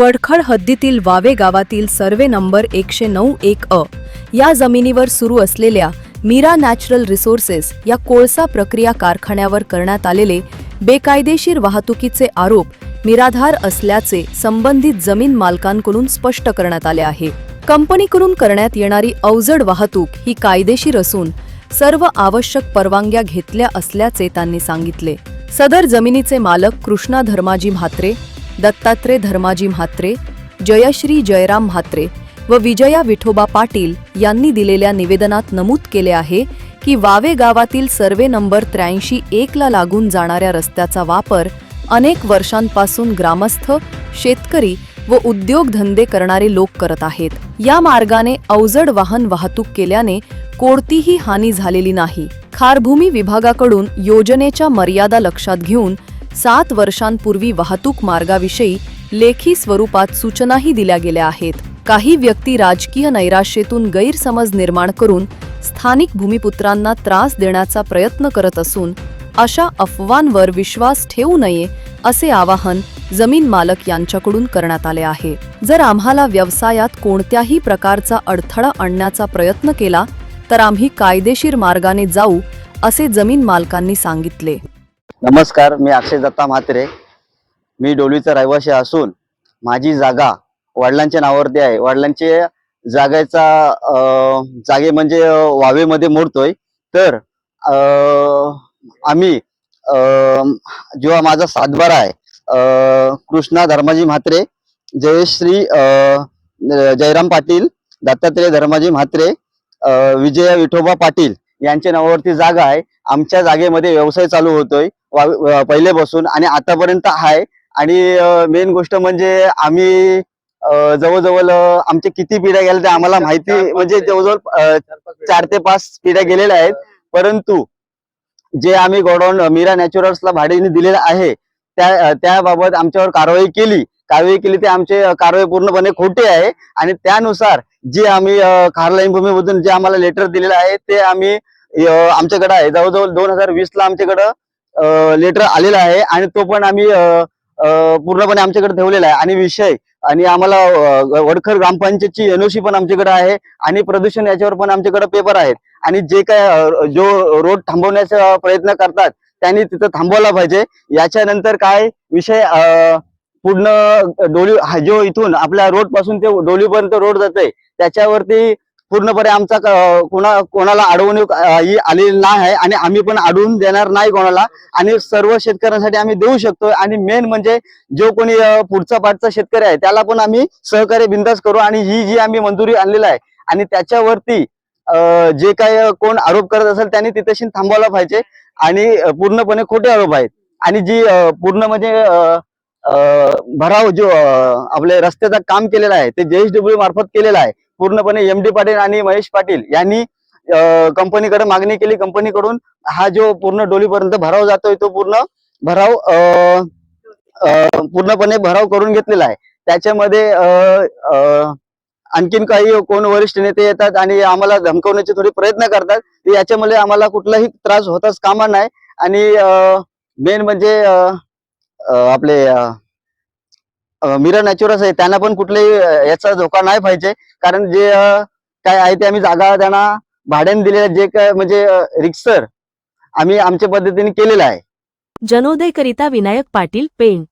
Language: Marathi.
वडखळ हद्दीतील वावे गावातील सर्वे नंबर एकशे नऊ एक अ या जमिनीवर सुरू असलेल्या मीरा नॅचरल रिसोर्सेस या कोळसा प्रक्रिया कारखान्यावर करण्यात आलेले बेकायदेशीर वाहतुकीचे आरोप निराधार असल्याचे संबंधित जमीन मालकांकडून स्पष्ट करण्यात आले आहे. कंपनीकडून करण्यात येणारी अवजड वाहतूक ही कायदेशीर असून सर्व आवश्यक परवानग्या घेतल्या असल्याचे त्यांनी सांगितले. सदर जमिनीचे मालक कृष्णा धर्माजी म्हात्रे दत्तात्रय धर्माजी म्हात्रे जयश्री जयराम म्हात्रे व विजया विठोबा पाटील यांनी दिलेल्या निवेदनात नमूद केले आहे की वावे गावातील सर्वे नंबर त्र्याऐंशी एकला लागून जाणाऱ्या रस्त्याचा वापर अनेक वर्षांपासून ग्रामस्थ शेतकरी व उद्योगधंदे करणारे लोक करत आहेत. या मार्गाने अवजड वाहन वाहतूक केल्याने कोणतीही हानी झालेली नाही. खारभूमी विभागाकडून योजनेच्या मर्यादा लक्षात घेऊन सात वर्षांपूर्वी वाहतूक मार्गाविषयी लेखी स्वरूपात सूचनाही दिल्या गेल्या आहेत. काही व्यक्ती राजकीय नैराश्येतून गैरसमज निर्माण करून स्थानिक भूमिपुत्रांना त्रास देण्याचा प्रयत्न करत असून अशा अफवांवर विश्वास ठेवू नये असे आवाहन जमीन मालक यांच्याकडून करण्यात आले आहे. जर आम्हाला व्यवसायात कोणत्याही प्रकारचा अडथळा आणण्याचा प्रयत्न केला तर आम्ही कायदेशीर मार्गाने जाऊ असे जमीन मालकांनी सांगितले. नमस्कार मी अक्षय दत्ता म्हात्रे. मी डोलीचा रहिवासी असून माझी जागा वडिलांच्या नावावरती आहे. वडिलांचे जागेचा जागे म्हणजे वावेमध्ये मोडतोय. तर आम्ही जेव्हा माझा सातबारा आहे कृष्णा धर्माजी म्हात्रे जयश्री जयराम पाटील दत्तात्रय धर्माजी म्हात्रे विजया विठोबा पाटील यांच्या नावावरती जागा आहे. आमच्या जागेमध्ये व्यवसाय चालू होतोय. व- पहिलेपासून आणि आतापर्यंत आहे. आणि मेन गोष्ट म्हणजे आम्ही जवळजवळ अं, आमचे किती पिढ्या गेल्या ते आम्हाला माहिती म्हणजे जवळजवळ चार ते पाच पिढ्या गेलेल्या आहेत. परंतु जे आम्ही गोडाऊन मीरा नॅचरल्सला भाड्याने दिलेलं आहे त्या त्याबाबत आमच्यावर कारवाई केली. कारवाई केली ते आमचे कारवाई पूर्णपणे खोटी आहे. आणि त्यानुसार जे आम्ही खारलाईन भूमीमधून जे आम्हाला लेटर दिलेलं आहे ते आम्ही आमच्याकडे आहे. जवळजवळ दोन हजार वीस ला आमच्याकडं लेटर आलेला आहे आणि तो पण आम्ही पूर्णपणे आमच्याकडे ठेवलेला आहे. आणि विषय आणि आम्हाला वडखर ग्रामपंचायतची एनओसी पण आमच्याकडे आहे आणि प्रदूषण याच्यावर पण आमच्याकडे पेपर आहेत. आणि जे काय जो रोड थांबवण्याचा प्रयत्न करतात त्यांनी तिथं थांबवला पाहिजे. याच्यानंतर काय विषय पूर्ण डोली हा जो इथून आपल्या रोडपासून ते डोलीपर्यंत रोड जाते त्याच्यावरती पूर्णपणे आमचा कोणा कोणाला अडवणूक ही आलेली नाही आहे आणि आम्ही पण अडवून देणार नाही कोणाला. आणि सर्व शेतकऱ्यांसाठी आम्ही देऊ शकतो आणि मेन म्हणजे जो कोणी पुढचा पाठचा शेतकरी आहे त्याला पण आम्ही सहकार्य बिंदास करू आणि ही जी आम्ही मंजुरी आणलेला आहे आणि त्याच्यावरती जे काय कोण आरोप करत असेल त्यांनी तिथेशी थांबवायला पाहिजे आणि पूर्णपणे खोटे आरोप आहेत. आणि जी पूर्ण म्हणजे भराव जो आपले रस्त्याचं काम केलेलं आहे ते जेएसडब्ल्यू मार्फत केलेलं आहे पूर्णपणे एम डी पाटील आणि महेश पाटील यांनी कंपनीकडे मागणी केली. कंपनीकडून हा जो पूर्ण डोलीपर्यंत भराव जातोय तो पूर्ण भराव पूर्णपणे भराव करून घेतलेला आहे. त्याच्यामध्ये आणखीन काही कोण वरिष्ठ नेते येतात आणि आम्हाला धमकवण्याचे थोडे प्रयत्न करतात याच्यामुळे याच्यामध्ये आम्हाला कुठलाही त्रास होताच कामा नाही आणि मेन म्हणजे आपले मिरर नॅचरल्स आहे. त्यांना पण कुठलाही याचा धोका नाही पाहिजे कारण जे काय आहे ते आम्ही जागा त्यांना भाड्याने दिलेलं जे काय म्हणजे रिक्सर आम्ही आमच्या पद्धतीने केलेलं आहे. जनोदयकरिता विनायक पाटील पेण.